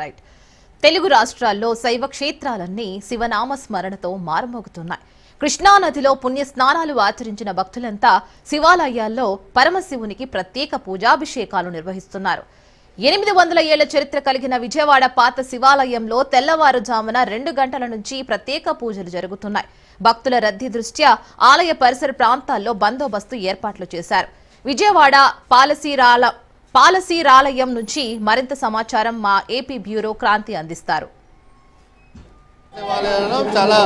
Right Telugu రాష్ట్రాల్లో శైవ క్షేత్రాలన్నీ శివనామ స్మరణతో మారుమోగుతున్నాయి. కృష్ణానదిలో పుణ్య స్నానాలు ఆచరించిన భక్తులంతా శివాలయాల్లో పరమశివునికి ప్రత్యేక పూజాభిషేకాలు నిర్వహిస్తున్నారు. ఎనిమిది వందల ఏళ్ళ చరిత్ర కలిగిన విజయవాడ పాత శివాలయంలో తెల్లవారుజామున రెండు గంటల నుంచి ప్రత్యేక పూజలు జరుగుతున్నాయి. భక్తుల రద్దీ దృష్ట్యా ఆలయ పరిసర ప్రాంతాల్లో బందోబస్తు ఏర్పాట్లు చేశారు. విజయవాడ పాలసీరాల పాలసీరాలయం నుంచి మరింత సమాచారం మా ఏపీ బ్యూరో క్రాంతి అందిస్తారు. శివాలయం చాలా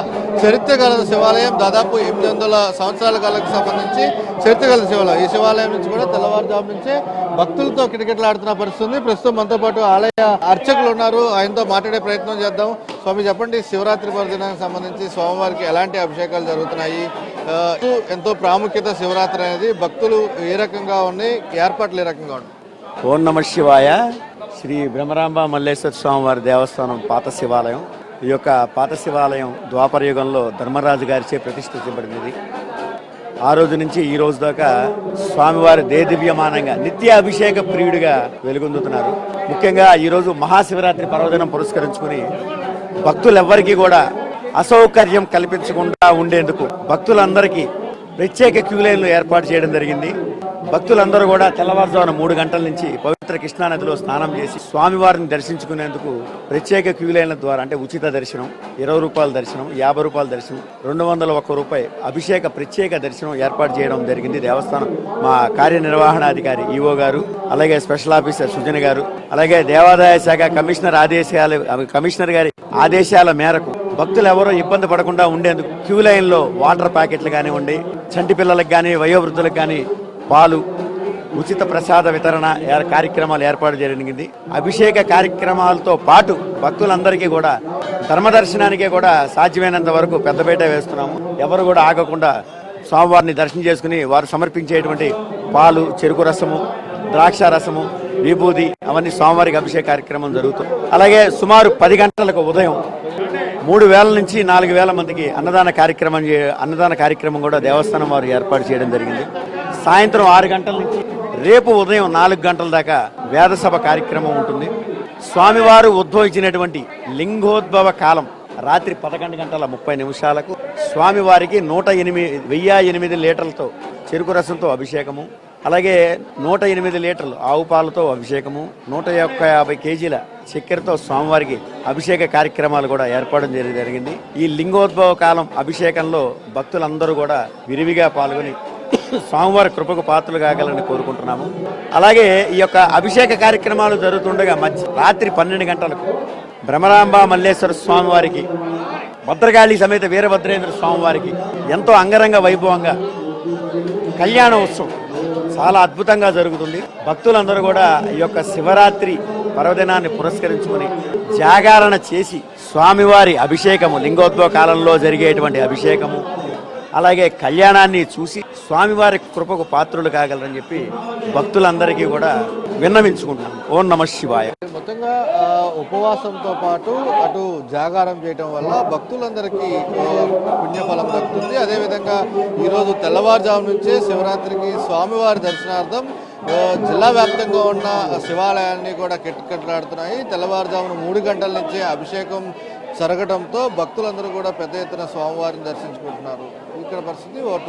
చరిత్ర గల శివాలయం దాదాపు ఎనిమిది వందల సంవత్సరాల కాలకు సంబంధించి చరిత్ర గల శివాలయం. ఈ శివాలయం నుంచి కూడా తెల్లవారుజాము నుంచే భక్తులతో కిటకిటలాడుతున్న పరిస్థితి ఉంది. ప్రస్తుతం మనతో పాటు ఆలయ అర్చకులు ఉన్నారు. ఆయనతో మాట్లాడే ప్రయత్నం చేద్దాం. స్వామి చెప్పండి శివరాత్రి పర్వదినానికి సంబంధించి స్వామివారికి ఎలాంటి అభిషేకాలు జరుగుతున్నాయి? ఎంతో ప్రాముఖ్యత శివరాత్రి అనేది. భక్తులు ఏ రకంగా ఉన్నాయి? ఏర్పాట్లు ఏ రకంగా ఉన్నాయి? ఓం నమ శివాయ. శ్రీ బ్రహ్మరాంబ మల్లేశ్వర స్వామివారి దేవస్థానం పాత శివాలయం. ఈ యొక్క పాత శివాలయం ద్వాపర యుగంలో ధర్మరాజు గారిచే ప్రతిష్ఠించబడినది. ఆ రోజు నుంచి ఈ రోజు దాకా స్వామివారి దేదివ్యమానంగా నిత్య అభిషేక ప్రియుడిగా వెలుగొందుతున్నారు. ముఖ్యంగా ఈరోజు మహాశివరాత్రి పర్వదినం పురస్కరించుకుని భక్తులెవ్వరికీ కూడా అసౌకర్యం కల్పించకుండా ఉండేందుకు భక్తులందరికీ ప్రత్యేక క్యూలైన్లు ఏర్పాటు చేయడం జరిగింది. భక్తులందరూ కూడా తెల్లవారుజామున మూడు గంటల నుంచి పవిత్ర కృష్ణానదిలో స్నానం చేసి స్వామివారిని దర్శించుకునేందుకు ప్రత్యేక క్యూ లైన్ల ద్వారా అంటే ఉచిత దర్శనం ఇరవై రూపాయల దర్శనం యాభై రూపాయల దర్శనం రెండు వందల ఒక్క రూపాయి అభిషేక ప్రత్యేక దర్శనం ఏర్పాటు చేయడం జరిగింది. దేవస్థానం మా కార్యనిర్వహణాధికారి ఈఓ గారు అలాగే స్పెషల్ ఆఫీసర్ సుజన గారు అలాగే దేవాదాయ శాఖ కమిషనర్ ఆదేశాలు కమిషనర్ గారి ఆదేశాల మేరకు భక్తులు ఎవరూ ఇబ్బంది పడకుండా ఉండేందుకు క్యూ లైన్లో వాటర్ ప్యాకెట్లు కానివ్వండి చంటి పిల్లలకు కానీ వయోవృద్ధులకు కానీ పాలు ఉచిత ప్రసాద వితరణ కార్యక్రమాలు ఏర్పాటు జరిగింది. అభిషేక కార్యక్రమాలతో పాటు భక్తులందరికీ కూడా ధర్మదర్శనానికే కూడా సాధ్యమైనంత వరకు పెద్దపేట వేస్తున్నాము. ఎవరు కూడా ఆగకుండా స్వామివారిని దర్శనం చేసుకుని వారు సమర్పించేటువంటి పాలు చెరుకు రసము ద్రాక్ష రసము విభూది అవన్నీ స్వామివారికి అభిషేక కార్యక్రమం జరుగుతుంది అలాగే సుమారు పది గంటలకు ఉదయం మూడు వేల నుంచి నాలుగు వేల మందికి అన్నదాన కార్యక్రమం అన్నదాన కార్యక్రమం కూడా దేవస్థానం వారు ఏర్పాటు చేయడం జరిగింది. సాయంత్రం ఆరు గంటల నుంచి రేపు ఉదయం నాలుగు గంటల దాకా వేదసభ కార్యక్రమం ఉంటుంది. స్వామివారు ఉద్భవించినటువంటి లింగోద్భవ కాలం రాత్రి పదకొండు గంటల ముప్పై నిమిషాలకు స్వామివారికి నూట ఎనిమిది వెయ్యి ఎనిమిది లీటర్లతో చెరుకు రసంతో అభిషేకము అలాగే నూట ఎనిమిది లీటర్లు ఆవు పాలతో అభిషేకము నూట ఒక్క యాభై కేజీల చక్కెరతో స్వామివారికి అభిషేక కార్యక్రమాలు కూడా ఏర్పాటు చేయడం జరిగింది. ఈ లింగోద్భవ కాలం అభిషేకంలో భక్తులందరూ కూడా విరివిగా పాల్గొని స్వామివారి కృపకు పాత్రలు కాగలని కోరుకుంటున్నాము. అలాగే ఈ యొక్క అభిషేక కార్యక్రమాలు జరుగుతుండగా మధ్య రాత్రి పన్నెండు గంటలకు భ్రమరాంబ మల్లేశ్వర స్వామివారికి భద్రకాళి సమేత వీరభద్రేంద్ర స్వామివారికి ఎంతో అంగరంగ వైభవంగా కళ్యాణ ఉత్సవం చాలా అద్భుతంగా జరుగుతుంది. భక్తులందరూ కూడా ఈ యొక్క శివరాత్రి పర్వదినాన్ని పురస్కరించుకుని జాగారణ చేసి స్వామివారి అభిషేకము లింగోద్భవ కాలంలో జరిగేటువంటి అభిషేకము అలాగే కళ్యాణాన్ని చూసి స్వామివారి కృపకు పాత్రులు కాగలరని చెప్పి భక్తులందరికీ కూడా విన్నవించుకుంటున్నాం. ఓం నమ శివాయ. మొత్తంగా ఉపవాసంతో పాటు అటు జాగారం చేయటం వల్ల భక్తులందరికీ పుణ్యఫలం దక్కుతుంది. అదేవిధంగా ఈరోజు తెల్లవారుజాము నుంచే శివరాత్రికి స్వామివారి దర్శనార్థం జిల్లా వ్యాప్తంగా ఉన్న శివాలయాన్ని కూడా కిటకిటలాడుతున్నాయి. తెల్లవారుజామున మూడు గంటల నుంచే అభిషేకం జరగడంతో భక్తులందరూ కూడా పెద్ద ఎత్తున స్వామివారిని దర్శించుకుంటున్నారు. ఇక్కడ పరిస్థితి ఓటు